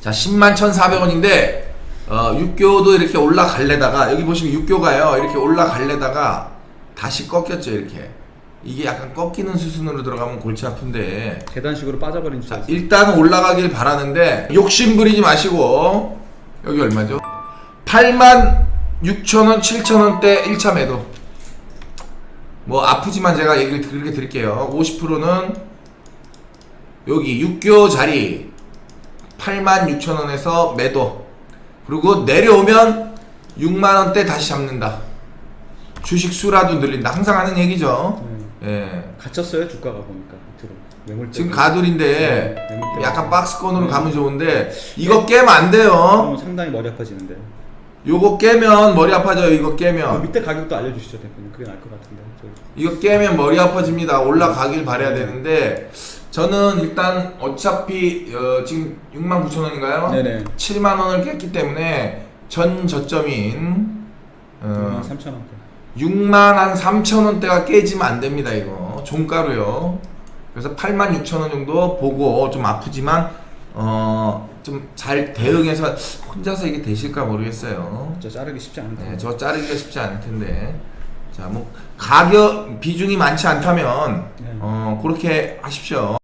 자, 10만 1,400원인데 어, 6교도 이렇게 올라갈래다가 여기 보시면 6교가요. 이렇게 올라갈래다가 다시 꺾였죠, 이렇게. 이게 약간 꺾이는 수순으로 들어가면 골치 아픈데 계단식으로 빠져버린 줄 자. 일단 올라가길 바라는데 욕심 부리지 마시고 여기 얼마죠? 8만 6천원, 7천원대 1차 매도 뭐 아프지만 제가 얘기를 그렇게 드릴게요 50%는 여기 6교 자리 8만 6천원에서 매도 그리고 내려오면 6만원대 다시 잡는다 주식 수라도 늘린다 항상 하는 얘기죠 네. 예. 갇혔어요 주가가 보니까 밑으로. 매물 지금 때문에. 가둘인데 네, 매물 때문에. 약간 박스권으로 네. 가면 좋은데 이거 깨면 안 돼요. 그러면 상당히 머리 아파지는데. 요거 깨면 머리 아파져요. 이거 그 깨면 밑에 가격도 알려주시죠 대표님. 그게 나을 것 같은데. 저희. 이거 깨면 머리 아파집니다. 올라가길 바래야 되는데 저는 일단 어차피 어, 지금 6만 9천 원인가요? 네네. 7만 원을 깼기 때문에 전 저점인 어, 6만 3천 원. 6만 한 3천 원대가 깨지면 안 됩니다. 이거 종가로요. 그래서 8만 6천 원 정도 보고 좀 아프지만 어 좀 잘 대응해서 혼자서 이게 되실까 모르겠어요. 진짜 자르기 쉽지 않은데. 네, 저 자르기가 쉽지 않을 텐데. 자, 뭐 가격 비중이 많지 않다면 네. 어 그렇게 하십시오.